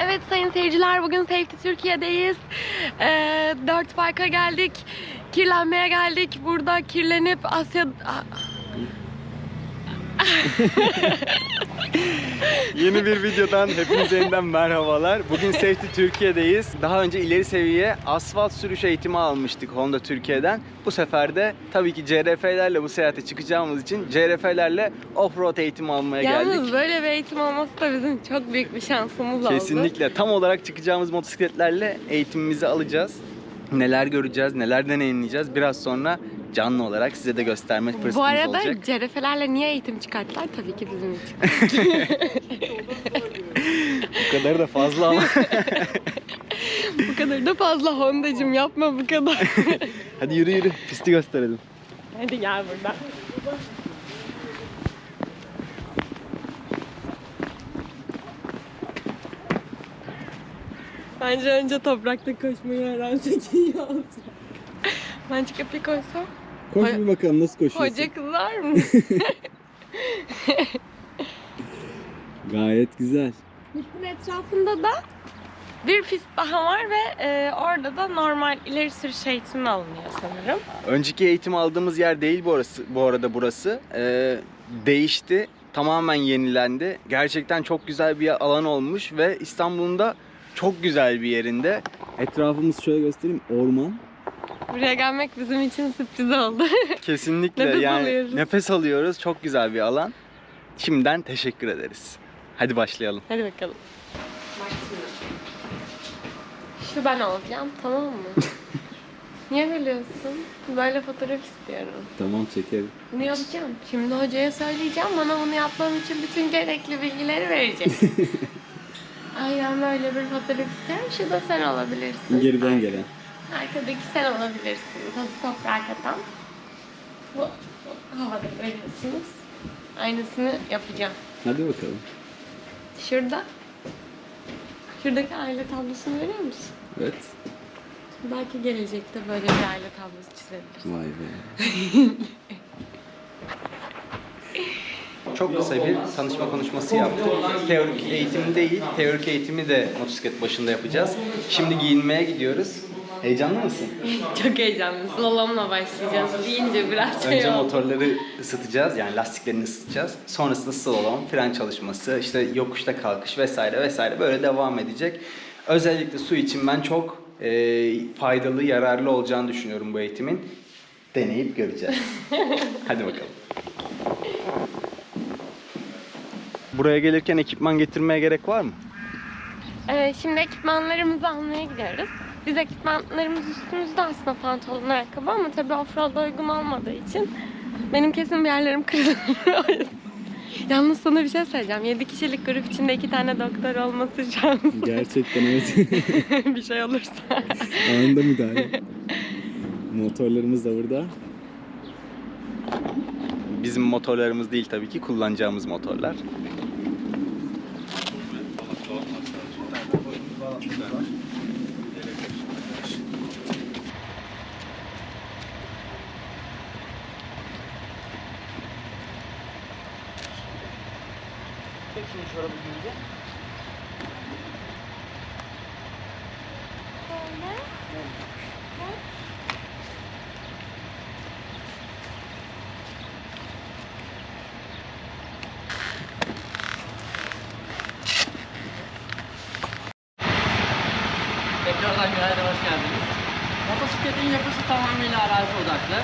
Evet sayın seyirciler bugün Safety Türkiye'deyiz. Ee, Dört Park'a geldik. Kirlenmeye geldik. Burada kirlenip Asya... Yeni bir videodan hepinize yeniden merhabalar. Bugün Safety Türkiye'deyiz. Daha önce ileri seviye asfalt sürüş eğitimi almıştık Honda Türkiye'den. Bu sefer de tabii ki CRF'lerle bu seyahate çıkacağımız için CRF'lerle offroad eğitimi almaya Yalnız geldik. böyle bir eğitim olması da bizim çok büyük bir şansımız oldu. Kesinlikle tam olarak çıkacağımız motosikletlerle eğitimimizi alacağız. Neler göreceğiz, neler deneyimleyeceğiz biraz sonra canlı olarak size de gösterme fırsatımız Bu arada olacak. CRF'lerle niye eğitim çıkarttılar? Tabii ki bizim için. Bu kadar da fazla ama. bu kadar da fazla Honda'cım yapma bu kadar. Hadi yürü yürü pisti gösterelim. Hadi gel buradan. Bence önce toprakta koşmayı öğrensek iyi olacak. Ben çıkıp bir koşsam. Koş bir bakalım nasıl koşuyorsun. Hoca kızar mı? Gayet güzel. Pistin etrafında da bir pist daha var ve e, orada da normal ileri sürüş eğitimi alınıyor sanırım. Önceki eğitim aldığımız yer değil bu arası bu arada burası. Ee, değişti. Tamamen yenilendi. Gerçekten çok güzel bir alan olmuş ve İstanbul'un da çok güzel bir yerinde. Etrafımız şöyle göstereyim. Orman. Buraya gelmek bizim için sürpriz oldu. Kesinlikle Nefes yani alıyoruz. nefes alıyoruz. Çok güzel bir alan. Şimdiden teşekkür ederiz. Hadi başlayalım. Hadi bakalım. Şu ben olacağım tamam mı? Niye gülüyorsun? Böyle fotoğraf istiyorum. Tamam çekelim. Bunu yapacağım. Şimdi hocaya söyleyeceğim. Bana bunu yapmam için bütün gerekli bilgileri verecek. Aynen böyle bir fotoğraf istiyorum. Şu da sen olabilirsin. Geriden gelen. Arkadaki sen olabilirsin. Toz toprağa katan. Bu, bu havada veriyorsunuz. Aynısını yapacağım. Hadi bakalım. Şurada. Şuradaki aile tablosunu görüyor musun? Evet. Belki gelecekte böyle bir aile tablosu çizebiliriz. Vay be. Çok kısa bir tanışma konuşması yaptık. Teorik eğitim değil, teorik eğitimi de motosiklet başında yapacağız. Şimdi giyinmeye gidiyoruz. Heyecanlı mısın? Çok heyecanlı. Slalomla başlayacağız. Deyince biraz şey Önce oldu. motorları ısıtacağız yani lastiklerini ısıtacağız. Sonrasında slalom, fren çalışması, işte yokuşta kalkış vesaire vesaire böyle devam edecek. Özellikle su için ben çok e, faydalı, yararlı olacağını düşünüyorum bu eğitimin. Deneyip göreceğiz. Hadi bakalım. Buraya gelirken ekipman getirmeye gerek var mı? Ee, şimdi ekipmanlarımızı almaya gidiyoruz. Biz ekipmanlarımız üstümüzde aslında pantolon ayakkabı ama tabii offroad'a uygun olmadığı için benim kesin bir yerlerim kırılır. Yalnız sana bir şey söyleyeceğim. 7 kişilik grup içinde iki tane doktor olması şansı. Gerçekten evet. bir şey olursa. Anında müdahale. Motorlarımız da burada. Bizim motorlarımız değil tabii ki kullanacağımız motorlar. Tekrardan günaydın, hoş geldiniz. Motosikletin yapısı tamamıyla arazi odaklı.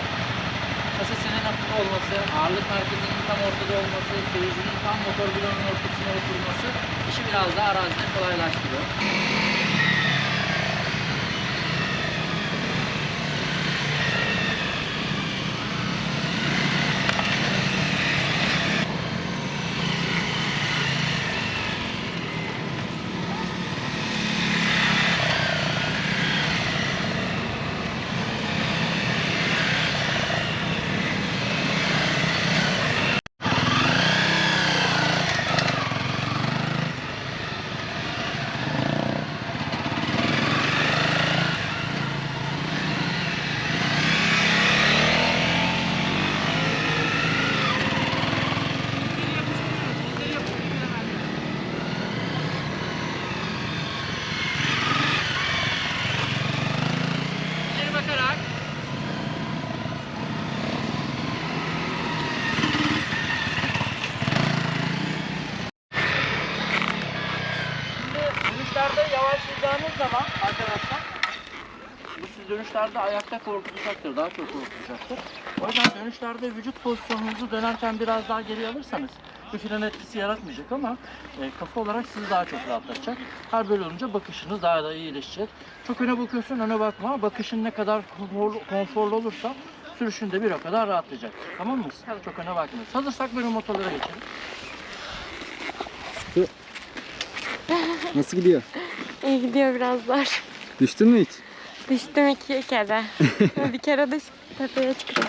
Kasasının hafif olması, ağırlık merkezinin tam ortada olması, sürücünün tam motor bloğunun ortasına oturması işi biraz daha arazide kolaylaştırıyor. Dönüşlerde ayakta korkutacaktır, daha çok korkutacaktır. O yüzden dönüşlerde vücut pozisyonunuzu dönerken biraz daha geri alırsanız bir fren etkisi yaratmayacak ama e, kafa olarak sizi daha çok rahatlatacak. Her böyle olunca bakışınız daha da iyileşecek. Çok öne bakıyorsun, öne bakma. Bakışın ne kadar konforlu, konforlu olursa sürüşün de bir o kadar rahatlayacak. Tamam mı? Çok öne bakmıyoruz. Hazırsak böyle motorlara geçelim. Nasıl gidiyor? İyi gidiyor biraz zor. Düştün mü hiç? Düştüm iki kere. bir kere de tepeye çıktım.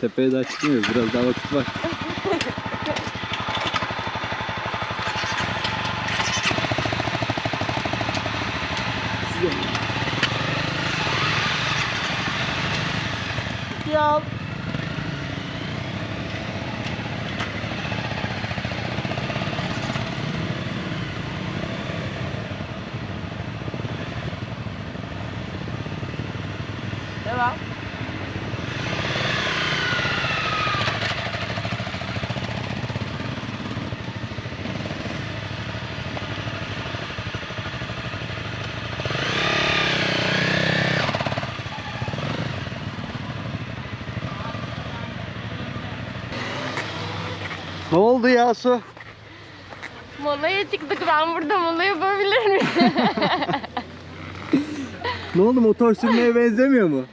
Tepeye daha çıkmıyoruz. Biraz daha vakit var. Ya Devam. Ne oldu ya Su? Molaya çıktık. Ben burada mola yapabilir miyim? Ne oldu motor sürmeye benzemiyor mu?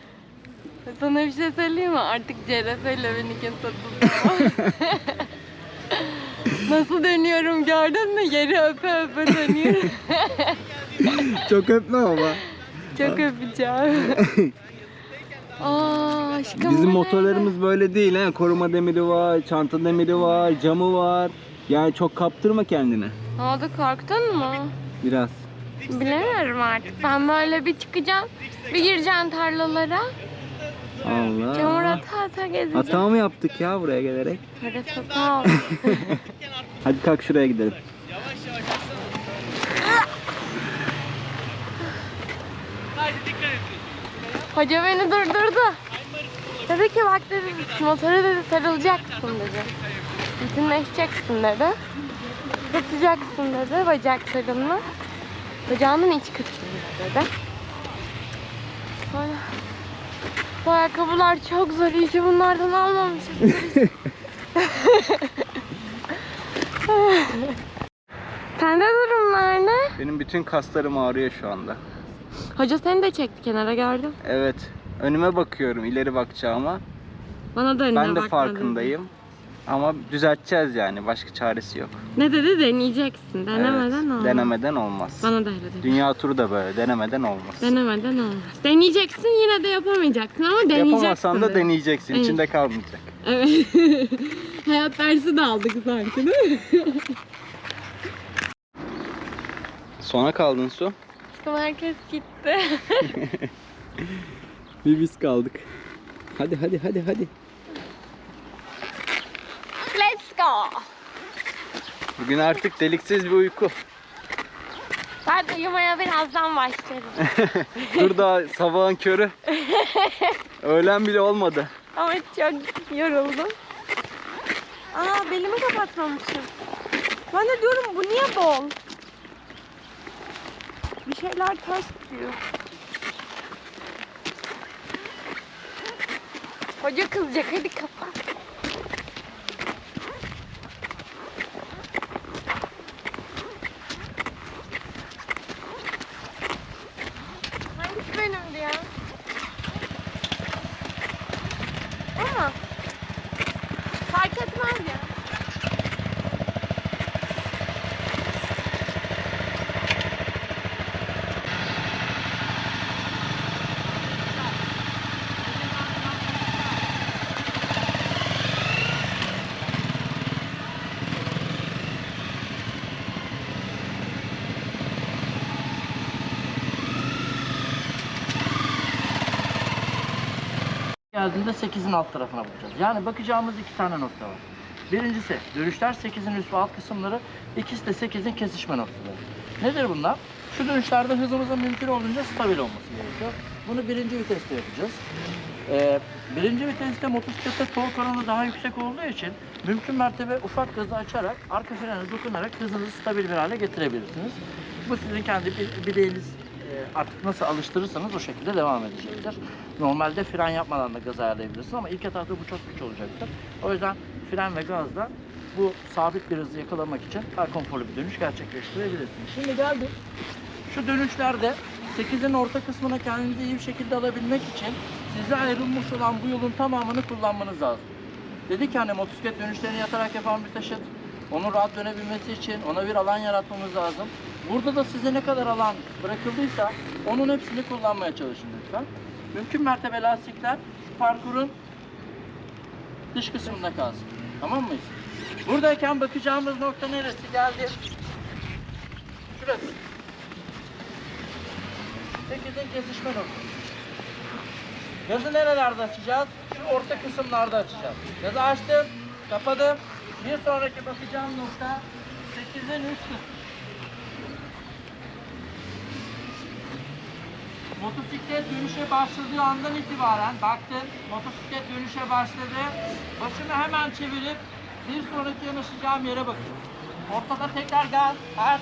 Sana bir şey söyleyeyim mi? Artık CRF ile beni tutmuyor. Nasıl dönüyorum gördün mü? Yeri öpe öpe dönüyorum. Çok öpme ama. Çok öpeceğim. Aa, aşkım bu Bizim ne? motorlarımız böyle değil ha. Koruma demiri var, çanta demiri var, camı var. Yani çok kaptırma kendine. Ne oldu korktun mu? Biraz. Bilemiyorum artık. Ben böyle bir çıkacağım. Bir gireceğim tarlalara. Çamur Allah. ata ata gezeceğim. Hata mı yaptık ya buraya gelerek? Parası hata oldu. Hadi kalk şuraya gidelim. Hoca beni durdurdu. Dedi ki bak dedi motora dedi sarılacaksın dedi. Bütünleşeceksin dedi. Tutacaksın dedi bacaklarını. Bacağının iç kısmında dedi. Sonra bu ayakkabılar çok zor. İyi ki bunlardan almamışız. Sende durumlar ne? Benim bütün kaslarım ağrıyor şu anda. Hoca seni de çekti kenara gördüm. Evet. Önüme bakıyorum ileri bakacağıma. Bana da önüne Ben de bakma dedi. farkındayım. Ama düzelteceğiz yani. Başka çaresi yok. Ne dedi deneyeceksin. Denemeden Evet, olmaz. Denemeden olmaz. Bana da öyle dedi. Dünya turu da böyle. Denemeden olmaz. Denemeden olmaz. Deneyeceksin yine de yapamayacaksın ama deneyeceksin. Yapamazsan da dedi. deneyeceksin. Evet. İçinde kalmayacak. Evet. Hayat dersi de aldık sanki değil mi? Sona kaldın su. Aşkım herkes gitti. Bir biz kaldık. Hadi hadi hadi hadi. Bugün artık deliksiz bir uyku. Ben uyumaya birazdan başlarım. Dur daha sabahın körü. Öğlen bile olmadı. Ama çok yoruldum. Aa belimi kapatmamışım. Ben de diyorum bu niye bol? Bir şeyler ters diyor. Hoca kızacak hadi kapat. Hangisi benimdi ya? Ama fark etmez ya. Geldiğinde 8'in alt tarafına bakacağız. Yani bakacağımız iki tane nokta var. Birincisi dönüşler 8'in üst ve alt kısımları. İkisi de 8'in kesişme noktaları. Nedir bunlar? Şu dönüşlerde hızımızın mümkün olduğunca stabil olması gerekiyor. Bunu birinci viteste yapacağız. Ee, birinci viteste motosiklette tork oranı daha yüksek olduğu için mümkün mertebe ufak gazı açarak arka frene dokunarak hızınızı stabil bir hale getirebilirsiniz. Bu sizin kendi bil- bileğiniz artık nasıl alıştırırsanız o şekilde devam edecektir. Normalde fren yapmadan da gaz ayarlayabilirsiniz ama ilk etapta bu çok güç olacaktır. O yüzden fren ve gazla bu sabit bir hızı yakalamak için daha konforlu bir dönüş gerçekleştirebilirsiniz. Şimdi geldik. Şu dönüşlerde 8'in orta kısmına kendinizi iyi bir şekilde alabilmek için size ayrılmış olan bu yolun tamamını kullanmanız lazım. Dedik ki hani motosiklet dönüşlerini yatarak yapan bir taşıt. Onun rahat dönebilmesi için ona bir alan yaratmamız lazım. Burada da size ne kadar alan bırakıldıysa onun hepsini kullanmaya çalışın lütfen. Mümkün mertebe lastikler parkurun dış kısmında kalsın. Tamam mıyız? Buradayken bakacağımız nokta neresi? Geldi. Şurası. 8'in kesişme noktası. Gazı nerelerde açacağız? Şu orta kısımlarda açacağız. Gazı açtım, kapadım. Bir sonraki bakacağım nokta 8'in üst kısmı. Motosiklet dönüşe başladığı andan itibaren baktın motosiklet dönüşe başladı. Başımı hemen çevirip bir sonraki yanaşacağım yere bakıyorum. Ortada tekrar gaz, aç,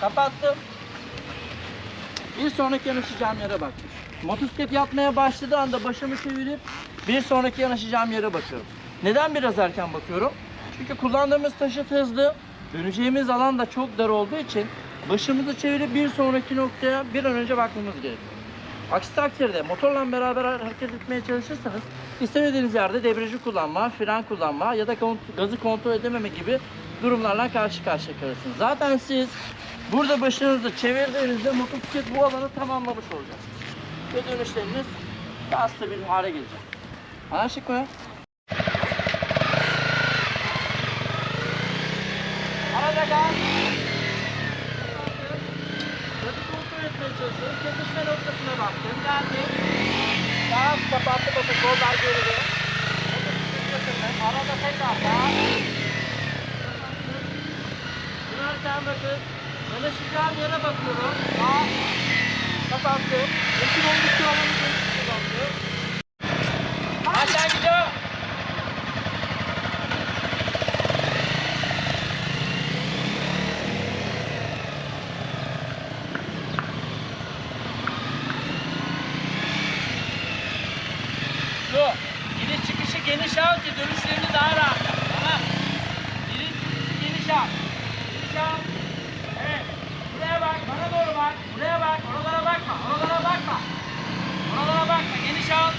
kapattım. Bir sonraki yanaşacağım yere bak. Motosiklet yatmaya başladığı anda başımı çevirip bir sonraki yanaşacağım yere bakıyorum. Neden biraz erken bakıyorum? Çünkü kullandığımız taşıt hızlı, döneceğimiz alan da çok dar olduğu için başımızı çevirip bir sonraki noktaya bir an önce bakmamız gerekiyor. Aksi takdirde motorla beraber hareket etmeye çalışırsanız istemediğiniz yerde debriyajı kullanma, fren kullanma ya da kont- gazı kontrol edememe gibi durumlarla karşı karşıya kalırsınız. Zaten siz burada başınızı çevirdiğinizde motosiklet bu alanı tamamlamış olacak. Ve dönüşleriniz daha stabil hale gelecek. Anlaştık mı? Arada gaz. Gazı kontrol çalışıyorum. Kesişme noktasına baktım. Geldi. Gaz kapattı bakın kollar geride. Arada tekrar gaz. Dönerken bakın. Yanaşacağım yere bakıyorum. Gaz. Kapattım. Mümkün oldukça alanı geniş kullandım. Aşağı gidiyor. Şu giriş çıkışı geniş al ki dönüşlerini daha rahat yap. Tamam. Giriş çıkışı geniş al. Geniş al. Evet. Buraya bak. Bana doğru bak. Buraya bak. Oralara bakma. Oralara bakma. Oralara bakma. Geniş al.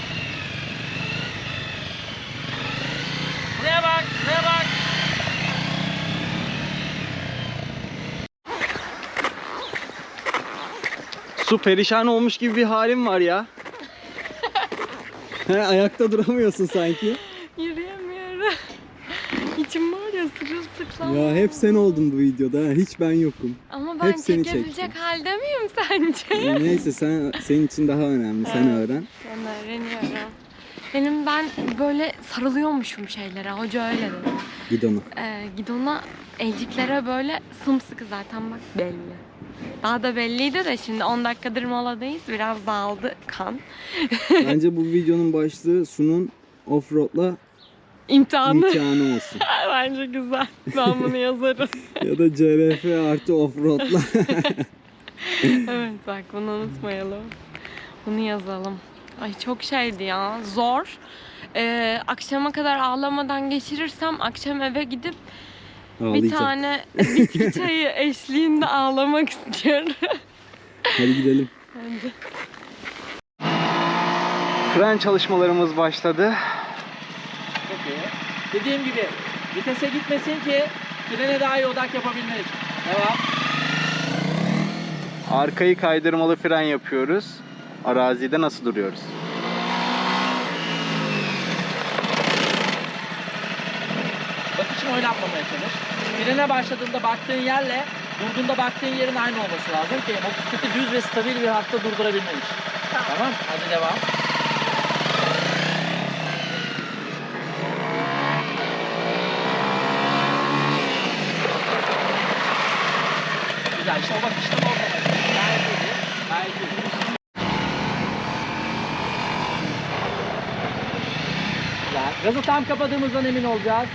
Buraya bak. Buraya bak. Su perişan olmuş gibi bir halim var ya. He, ayakta duramıyorsun sanki. Yürüyemiyorum. İçim var ya sırılsıklam. Ya hep sen oldun bu videoda. ha, Hiç ben yokum. Ama ben hep seni çekebilecek çektim. halde miyim sence? Neyse sen senin için daha önemli. Sen Evet. öğren. Ben öğreniyorum. Benim ben böyle sarılıyormuşum şeylere. Hoca öyle dedi. Gidonu. Ee, gidona elciklere böyle sımsıkı zaten bak belli. Daha da belliydi de şimdi 10 dakikadır moladayız. Biraz dağıldı kan. Bence bu videonun başlığı Sun'un offroad'la İmtihanı. imkanı olsun. Bence güzel. Ben bunu yazarım. ya da CRF artı offroad'la. evet bak bunu unutmayalım. Bunu yazalım. Ay çok şeydi ya. Zor. Ee, akşama kadar ağlamadan geçirirsem akşam eve gidip bir Ağlayacak. tane bitki çayı eşliğinde ağlamak istiyorum. Hadi gidelim. Bence. Fren çalışmalarımız başladı. Çok iyi. Dediğim gibi vitese gitmesin ki frene daha iyi odak yapabilmek. Devam. Arkayı kaydırmalı fren yapıyoruz. Arazide nasıl duruyoruz? için oynanmamaya çalış. Birine başladığında baktığın yerle durduğunda baktığın yerin aynı olması lazım ki motosikleti düz ve stabil bir hatta durdurabilmen için. Tamam. tamam hadi devam. Güzel işte o bak işte o bak. İyi. Gayet Gazı tam kapadığımızdan emin olacağız.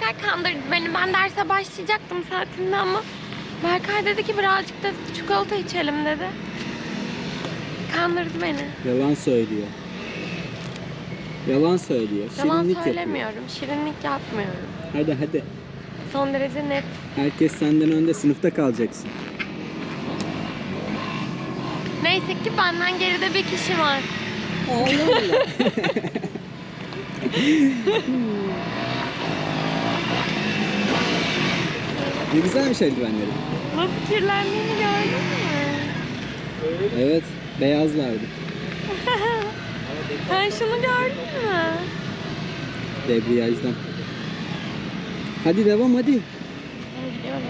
Berkay kandırdı beni. Ben derse başlayacaktım saatinde ama Berkay dedi ki birazcık da çikolata içelim dedi. Kandırdı beni. Yalan söylüyor. Yalan söylüyor. Yalan Şirinlik yapıyor. söylemiyorum. Şirinlik yapmıyorum. Hadi hadi. Son derece net. Herkes senden önde sınıfta kalacaksın. Neyse ki benden geride bir kişi var. Ne güzelmiş eldivenleri. Nasıl kirlendiğini gördün mü? Evet, beyazlardı. Sen şunu gördün mü? Debriyajdan. Hadi devam hadi. Ben gidiyorum.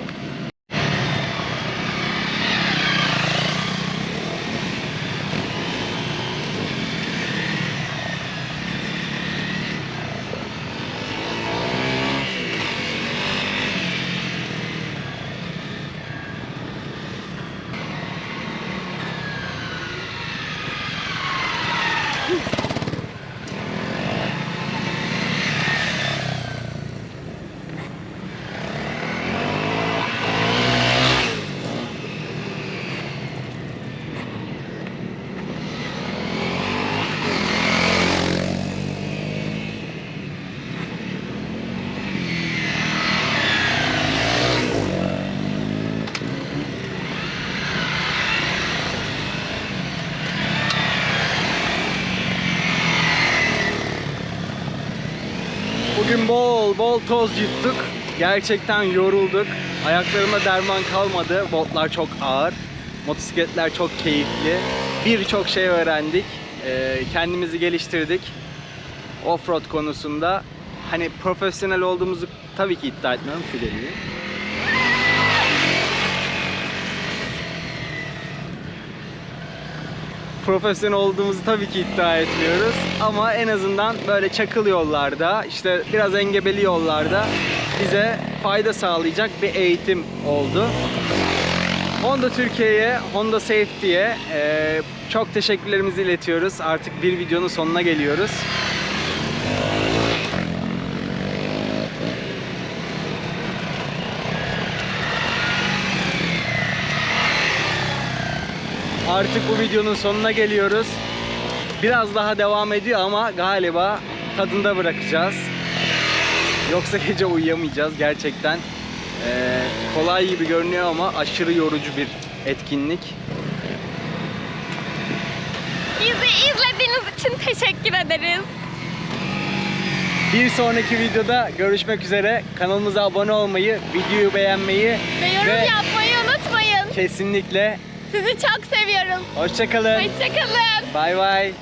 Bugün bol bol toz yuttuk. Gerçekten yorulduk. Ayaklarıma derman kalmadı. Botlar çok ağır. Motosikletler çok keyifli. Birçok şey öğrendik. Ee, kendimizi geliştirdik. Offroad konusunda. Hani profesyonel olduğumuzu tabii ki iddia etmiyorum. Şu profesyonel olduğumuzu tabii ki iddia etmiyoruz. Ama en azından böyle çakıl yollarda, işte biraz engebeli yollarda bize fayda sağlayacak bir eğitim oldu. Honda Türkiye'ye, Honda Safety'ye eee, çok teşekkürlerimizi iletiyoruz. Artık bir videonun sonuna geliyoruz. Artık bu videonun sonuna geliyoruz. Biraz daha devam ediyor ama galiba tadında bırakacağız. Yoksa gece uyuyamayacağız gerçekten. Ee, kolay gibi görünüyor ama aşırı yorucu bir etkinlik. Bizi izlediğiniz için teşekkür ederiz. Bir sonraki videoda görüşmek üzere. Kanalımıza abone olmayı, videoyu beğenmeyi Ve yorum Ve- yapmayı unutmayın. kesinlikle Sizi çok seviyorum. hoşçakalın. Hoşçakalın. Bay bay.